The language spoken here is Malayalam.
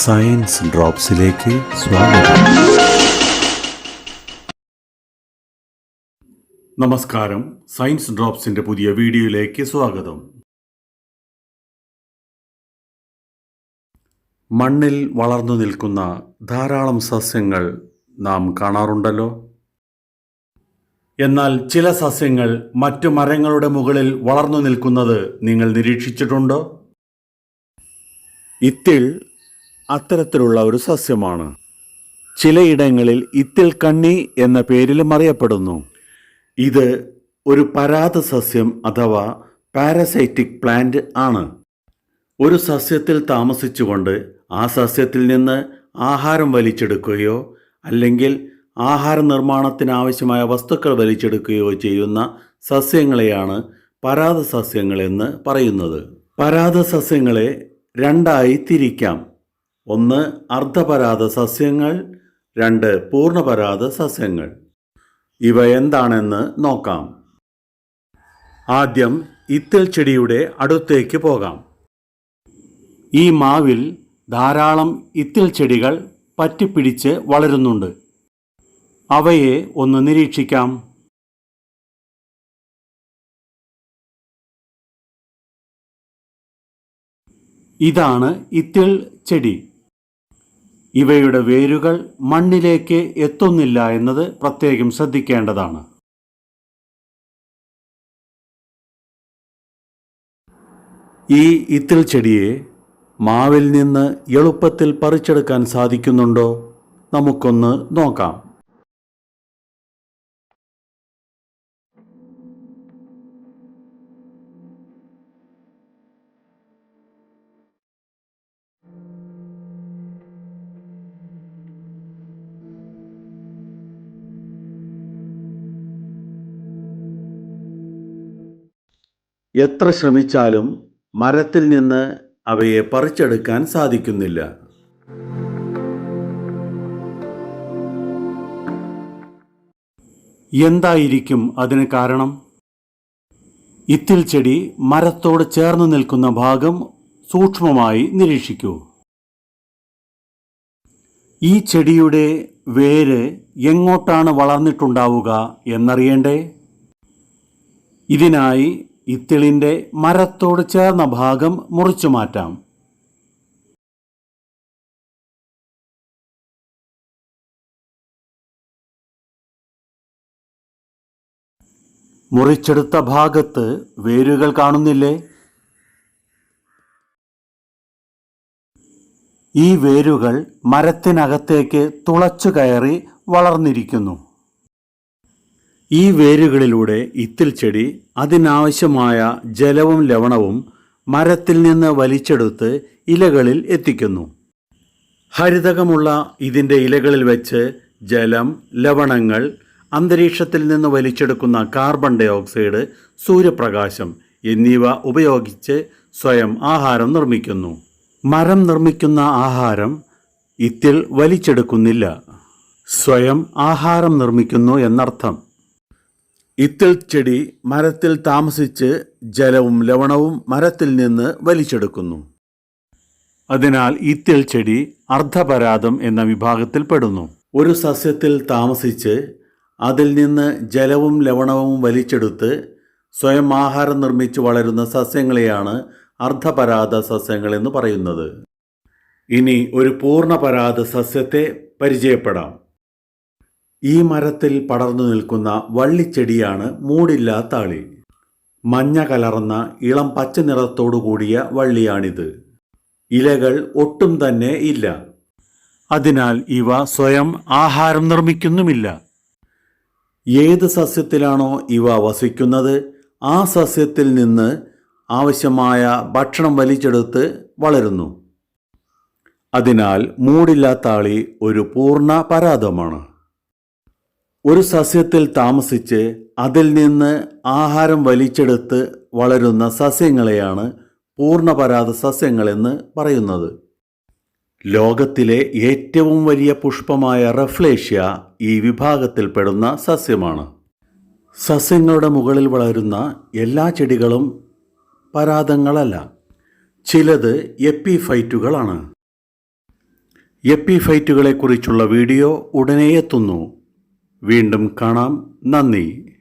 സയൻസ് ഡ്രോപ്സിലേക്ക് സ്വാഗതം. നമസ്കാരം. സയൻസ് ഡ്രോപ്സിന്റെ പുതിയ വീഡിയോയിലേക്ക് സ്വാഗതം. മണ്ണിൽ വളർന്നു നിൽക്കുന്ന ധാരാളം സസ്യങ്ങൾ നാം കാണാറുണ്ടല്ലോ. എന്നാൽ ചില സസ്യങ്ങൾ മറ്റു മരങ്ങളുടെ മുകളിൽ വളർന്നു നിൽക്കുന്നത് നിങ്ങൾ നിരീക്ഷിച്ചിട്ടുണ്ടോ? ഇത്തിൾ അത്തരത്തിലുള്ള ഒരു സസ്യമാണ്. ചിലയിടങ്ങളിൽ ഇത്തിൽ കണ്ണി എന്ന പേരിലും അറിയപ്പെടുന്നു. ഇത് ഒരു പരാത സസ്യം അഥവാ പാരസൈറ്റിക് പ്ലാന്റ് ആണ്. ഒരു സസ്യത്തിൽ താമസിച്ചുകൊണ്ട് ആ സസ്യത്തിൽ നിന്ന് ആഹാരം വലിച്ചെടുക്കുകയോ അല്ലെങ്കിൽ ആഹാര നിർമ്മാണത്തിനാവശ്യമായ വസ്തുക്കൾ വലിച്ചെടുക്കുകയോ ചെയ്യുന്ന സസ്യങ്ങളെയാണ് പരാത സസ്യങ്ങളെന്ന് പറയുന്നത്. പരാത സസ്യങ്ങളെ രണ്ടായി തിരിക്കാം. ഒന്ന് അർദ്ധപരാത സസ്യങ്ങൾ. രണ്ട് പൂർണപരാത സസ്യങ്ങൾ. ഇവ എന്താണെന്ന് നോക്കാം. ആദ്യം ഇത്തൽ ചെടിയുടെ അടുത്തേക്ക് പോകാം. ഈ മാവിൽ ധാരാളം ഇത്തിൽ ചെടികൾ പറ്റിപ്പിടിച്ച് വളരുന്നുണ്ട്. അവയെ ഒന്ന് നിരീക്ഷിക്കാം. ഇതാണ് ഇത്തിൽ ചെടി. ഇവയുടെ വേരുകൾ മണ്ണിലേക്ക് എത്തുന്നില്ല എന്നത് പ്രത്യേകം ശ്രദ്ധിക്കേണ്ടതാണ്. ഈ ഇത്തിൽ ചെടിയെ മാവിൽ നിന്ന് എളുപ്പത്തിൽ പറിച്ചെടുക്കാൻ സാധിക്കുന്നുണ്ടോ? നമുക്കൊന്ന് നോക്കാം. എത്ര ശ്രമിച്ചാലും മരത്തിൽ നിന്ന് അവയെ പറിച്ചെടുക്കാൻ സാധിക്കുന്നില്ല. എന്തായിരിക്കും അതിന് കാരണം? ഇത്തിൽ ചെടി മരത്തോട് ചേർന്ന് നിൽക്കുന്ന ഭാഗം സൂക്ഷ്മമായി നിരീക്ഷിക്കൂ. ഈ ചെടിയുടെ വേര് എങ്ങോട്ടാണ് വളർന്നിട്ടുണ്ടാവുക എന്നറിയണ്ടേ? ഇതിനായി ഇത്തിളിന്റെ മരത്തോട് ചേർന്ന ഭാഗം മുറിച്ചു മാറ്റാം. മുറിച്ചെടുത്ത ഭാഗത്ത് വേരുകൾ കാണുന്നില്ലേ? ഈ വേരുകൾ മരത്തിനകത്തേക്ക് തുളച്ചു കയറി വളർന്നിരിക്കുന്നു. ഈ വേരുകളിലൂടെ ഇത്തിൽ ചെടി അതിനാവശ്യമായ ജലവും ലവണവും മരത്തിൽ നിന്ന് വലിച്ചെടുത്ത് ഇലകളിൽ എത്തിക്കുന്നു. ഹരിതകമുള്ള ഇതിന്റെ ഇലകളിൽ വെച്ച് ജലം ലവണങ്ങൾ അന്തരീക്ഷത്തിൽ നിന്ന് വലിച്ചെടുക്കുന്ന കാർബൺ ഡൈ ഓക്സൈഡ് സൂര്യപ്രകാശം എന്നിവ ഉപയോഗിച്ച് സ്വയം ആഹാരം നിർമ്മിക്കുന്നു. മരം നിർമ്മിക്കുന്ന ആഹാരം ഇത്തിൽ വലിച്ചെടുക്കുന്നില്ല. സ്വയം ആഹാരം നിർമ്മിക്കുന്നു എന്നർത്ഥം. ഇത്തിൾ ചെടി മരത്തിൽ താമസിച്ച് ജലവും ലവണവും മരത്തിൽ നിന്ന് വലിച്ചെടുക്കുന്നു. അതിനാൽ ഇത്തിൾ ചെടി അർദ്ധപരാതം എന്ന വിഭാഗത്തിൽ പെടുന്നു. ഒരു സസ്യത്തിൽ താമസിച്ച് അതിൽ നിന്ന് ജലവും ലവണവും വലിച്ചെടുത്ത് സ്വയം ആഹാരം നിർമ്മിച്ച് വളരുന്ന സസ്യങ്ങളെയാണ് അർദ്ധപരാത സസ്യങ്ങൾ എന്ന് പറയുന്നത്. ഇനി ഒരു പൂർണപരാത സസ്യത്തെ പരിചയപ്പെടാം. ഈ മരത്തിൽ പടർന്നു നിൽക്കുന്ന വള്ളിച്ചെടിയാണ് മൂടില്ലാത്താളി മഞ്ഞ കലർന്ന ഇളം പച്ച നിറത്തോടു കൂടിയ വള്ളിയാണിത്. ഇലകൾ ഒട്ടും തന്നെ ഇല്ല. അതിനാൽ ഇവ സ്വയം ആഹാരം നിർമ്മിക്കുന്നുമില്ല. ഏത് സസ്യത്തിലാണോ ഇവ വസിക്കുന്നത് ആ സസ്യത്തിൽ നിന്ന് ആവശ്യമായ ഭക്ഷണം വലിച്ചെടുത്ത് വളരുന്നു. അതിനാൽ മൂടില്ലാത്താളി ഒരു പൂർണ പരാതമാണ്. ഒരു സസ്യത്തിൽ താമസിച്ച് അതിൽ നിന്ന് ആഹാരം വലിച്ചെടുത്ത് വളരുന്ന സസ്യങ്ങളെയാണ് പൂർണപരാത സസ്യങ്ങളെന്ന് പറയുന്നത്. ലോകത്തിലെ ഏറ്റവും വലിയ പുഷ്പമായ റഫ്ലേഷ്യ ഈ വിഭാഗത്തിൽപ്പെടുന്ന സസ്യമാണ്. സസ്യങ്ങളുടെ മുകളിൽ വളരുന്ന എല്ലാ ചെടികളും പരാതങ്ങളല്ല. ചിലത് എപ്പിഫൈറ്റുകളാണ്. എപ്പിഫൈറ്റുകളെക്കുറിച്ചുള്ള വീഡിയോ ഉടനെ എത്തുന്നു. വീണ്ടും കാണാം. നന്ദി.